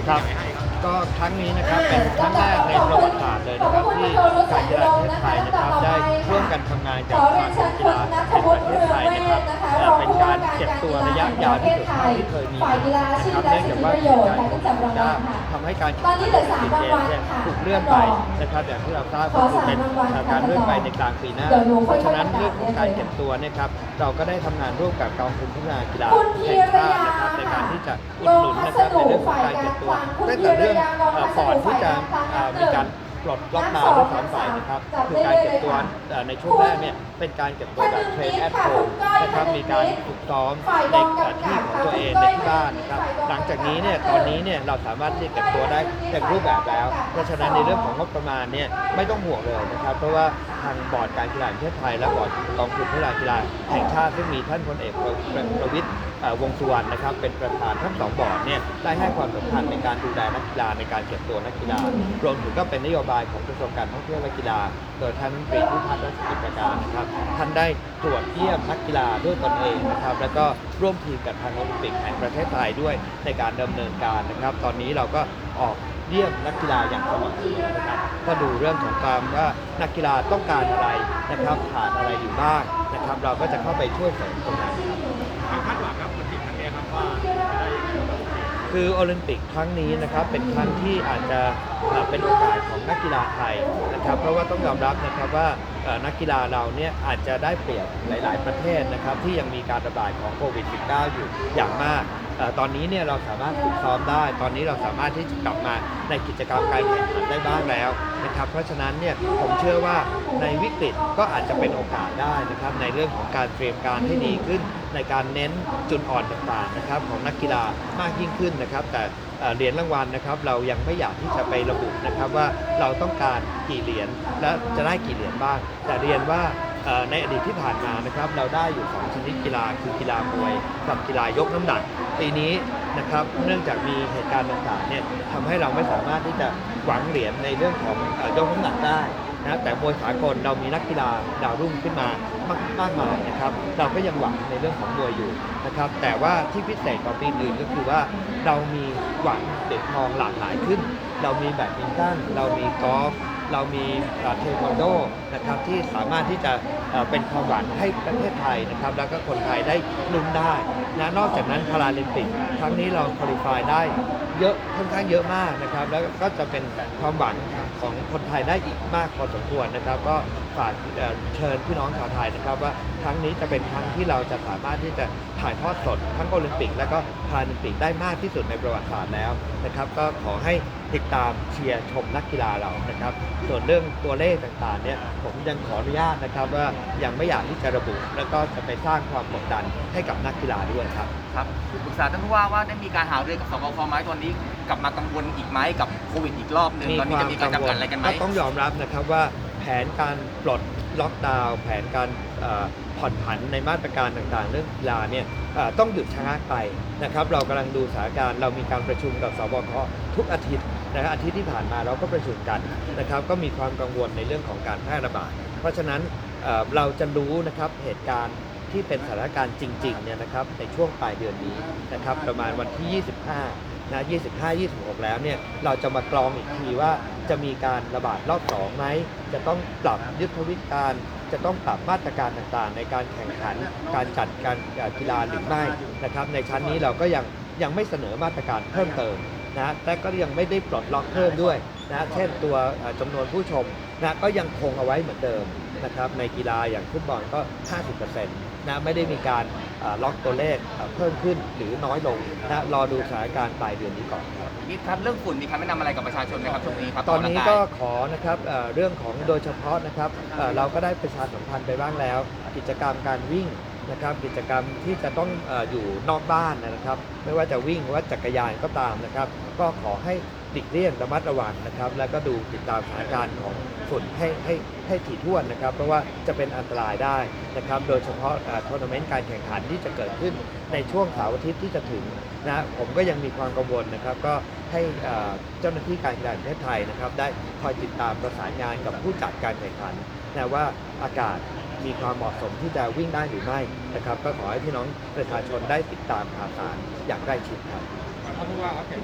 ที่ครับยมไว้ให้ก็ครั้งนี้นะครับเป็นครั้งแรกในประวัติศาสตร์เลยนะครับที่การกีฬาประเทศไทยนะครับได้ร่วมกันทำงานกับสมาคมกีฬาแห่งประเทศไทยนะครับเอ่อเป็นการเก็บตัวระยะยาวที่สุดเท่าที่เคยมีนะครับเนื่องจากว่าการโควิด19ทำให้การตอนนี้เหลือสามรางวัลเนี่ยค่ะถูกเลื่อนไปนะครับอย่างที่เราทราบก็คือเป็นการเลื่อนไปในกลางปีหน้า เพราะฉะนั้นเรื่องของการเก็บตัวเนี่ยครับเราก็ได้ทำงานร่วมกับกองทุนพัฒนากีฬาแห่งชาติ จะอุดหนุนนะครับในเรื่องของการเก็บตัวตั้งแต่เรื่องเอ่อก่อนที่จะเอ่อมีการ ปลดล็อกดาวน์ด้วยซ้ำไปนะครับคือการเก็บตัวเอ่อในช่วงแรกเนี่ยเป็นการเก็บตัวแบบเทรนแอทโฮมนะครับมีการฝึกซ้อมในเอ่อที่ของตัวเองในที่บ้านนะครับหลังจากนี้เนี่ยตอนนี้เนี่ยเราสามารถที่จะเก็บตัวได้เต็มรูปแบบแล้ว เพราะฉะนั้นในเรื่องของงบประมาณเนี่ยไม่ต้องห่วงเลยนะครับ เพราะว่าทางบอร์ดการกีฬาแห่งประเทศไทยและบอร์ดกองทุนพัฒนากีฬาแห่งชาติซึ่งมีท่านพลเอกประประวิตรเอ่อวงษ์สุวรรณนะครับเป็นประธานทั้งสองบอร์ดเนี่ยได้ให้ความสำคัญในการดูแลนักกีฬาในการเก็บตัวนักกีฬารวมถึงก็เป็นนโยบายของกระทรวงการท่องเที่ยวและกีฬา โดยท่านรัฐมนตรีพิพัฒน์รัชกิจประการนะครับ ท่านได้ตรวจเยี่ยมนักกีฬาด้วยตนเองนะครับ แล้วก็ร่วมทีมกับทางโอลิมปิกแห่งประเทศไทยด้วยในการดำเนินการนะครับ ตอนนี้เราก็ออกเยี่ยมนักกีฬาอย่างสม่ำเสมอนะครับก็ดูเรื่องของความว่านักกีฬาต้องการอะไรนะครับขาดอะไรอยู่บ้างนะครับ เราก็จะเข้าไปช่วยเสริมตรงนั้นครับคาดหวังครับคนที่ครั้งนี้ครับว่า คือโอลิมปิกครั้งนี้นะครับเป็นครั้งที่อาจจะเป็นโอกาสของนักกีฬาไทยนะครับ เพราะว่าต้องยอมรับนะครับว่านักกีฬาเราเนี่ยอาจจะได้เปรียบหลาย ๆ ประเทศนะครับที่ยังมีการระบาดของโควิด -19 อยู่อย่างมาก ตอนนี้เนี่ยเราสามารถฝึกซ้อมได้ ตอนนี้เราสามารถที่จะกลับมาในกิจกรรมการแข่งขันได้บ้างแล้วนะครับ เพราะฉะนั้นเนี่ยผมเชื่อว่าในวิกฤตก็อาจจะเป็นโอกาสได้นะครับในเรื่องของการเตรียมการให้ดีขึ้น ในการเน้นจุดอ่อนต่างๆนะครับของนักกีฬามากยิ่งขึ้นนะครับ แต่เหรียญรางวัลนะครับเรายังไม่อยากที่จะไประบุนะครับว่าเราต้องการกี่เหรียญและจะได้กี่เหรียญบ้าง แต่เรียนว่า ในอดีตที่ผ่านมานะครับเราได้อยู่สองชนิดกีฬาคือกีฬามวยกับกีฬายกน้ำหนักปีนี้นะครับเนื่องจากมีเหตุการณ์ต่างๆเนี่ยทำให้เราไม่สามารถที่จะหวังเหรียญในเรื่องของอยกน้ำหนักได้นะแต่มวยสากลเรามีนักกีฬาดาวรุ่งขึ้นมามากมากมายนะครับเราก็ยังหวังในเรื่องของมวยอยู่นะครับแต่ว่าที่พิเศษกว่าปีอื่นก็คือว่าเรามีหวังเหรียญทองหลากหลายขึ้น เรามีแบดมินตันเรามีกอล์ฟ เรามีเทควันโดนะครับที่สามารถที่จะเป็นความหวังให้ประเทศไทยนะครับแล้วก็คนไทยได้ลุ้นได้นะนอกจากนั้นพาราลิมปิก ครั้งนี้เราคุริฟายได้เยอะค่อนข้างเยอะมากนะครับ แล้วก็จะเป็นความหวังของคนไทยได้อีกมากพอสมควรนะครับ ก็ฝากเอ่อเชิญพี่น้องชาวไทยนะครับ ว่าครั้งนี้จะเป็นครั้งที่เราจะสามารถที่จะถ่ายทอดสดทั้งโอลิมปิก และก็พาราลิมปิกได้มากที่สุดในประวัติศาสตร์แล้วนะครับ ก็ขอให้ ติดตามเชียร์ชมนักกีฬาเรานะครับ ส่วนเรื่องตัวเลขต่างๆเนี่ยผมยังขออนุญาตนะครับว่ายังไม่อยากที่จะระบุ แล้วก็จะไปสร้างความกดดันให้กับนักกีฬาด้วยครับครับปรึกษาท่านผู้ว่าว่าได้มีการหารือกับสบคไหมตอนนี้กลับมากังวลอีกไหมกับโควิดอีกรอบหนึ่งตอนนี้จะมีการจำกัดอะไรกันไหมก็ต้องยอมรับนะครับว่าแผนการปลดล็อกดาวน์แผนการเอ่อผ่อนผันในมาตรการต่างๆ เรื่องกีฬาเนี่ยเอ่อต้องหยุดชะงักไปนะครับ เรากำลังดูสถานการณ์เรามีการประชุมกับสบคทุกอาทิตย์ นะครับอาทิตย์ที่ผ่านมาเราก็ประชุมกันนะครับก็มีความกังวลในเรื่องของการแพร่ระบาด เพราะฉะนั้นเเราจะรู้นะครับเหตุการณ์ที่เป็นสถานการณ์จริงๆเนี่ยนะครับในช่วงปลายเดือนนี้นะครับประมาณวันที่ 25นะ25 26 แล้วเนี่ยเราจะมากรองอีกทีว่าจะมีการระบาดรอบสองไหมจะต้องปรับยุทธวิธีการจะต้องปรับมาตรการต่างๆ ในการแข่งขันการจัดการกีฬาหรือไม่นะครับในชั้นนี้เราก็ยังยังไม่เสนอมาตรการเพิ่มเติม นะแต่ก็ยังไม่ได้ปลดล็อกเพิ่มด้วยนะเช่นตัวเอ่อจำนวนผู้ชมนะก็ยังคงเอาไว้เหมือนเดิมนะครับในกีฬาอย่างฟุตบอลก็ 50%นะไม่ได้มีการเอ่อล็อกตัวเลขเอ่อเพิ่มขึ้นหรือน้อยลงนะรอดูสถานการณ์ปลายเดือนนี้ก่อนมีครับเรื่องฝุ่นมีคำแนะนำอะไรกับประชาชนไหมครับช่วงนี้ครับตอนนี้ร่างายก็ขอนะครับเอ่อเรื่องของโดยเฉพาะนะครับเอ่อเราก็ได้ประชาสัมพันธ์ไปบ้างแล้ว กิจกรรมการวิ่ง นะครับกิจกรรมที่จะต้องออยู่นอกบ้านนะครับ ไม่ว่าจะวิ่งว่าจักรยานก็ตามนะครับ ก็ขอให้หลีกเลี่ยงระมัดระวังนะครับ แล้วก็ดูติดตามสถานการณ์ของฝุ่นให้ให้ให้ถี่ถ้วนนะครับ เพราะว่าจะเป็นอันตรายได้นะครับ โดยเฉพาะทัวร์นาเมนต์การแข่งขันที่จะเกิดขึ้นในช่วงเสาร์อาทิตย์ที่จะถึงนะผมก็ยังมีความกังวลนะครับ ก็ให้เอ่อเจ้าหน้าที่การกีฬาแห่งประเทศไทยนะครับ ได้คอยติดตามประสานงานกับผู้จัดการแข่งขันนะว่าอากาศ มีความเหมาะสมที่จะวิ่งได้หรือไม่นะครับ ก็ขอให้พี่น้องประชาชนได้ติดตามข่าวสารอย่างใกล้ชิดครับ ท่านผู้ว่าครับเห็น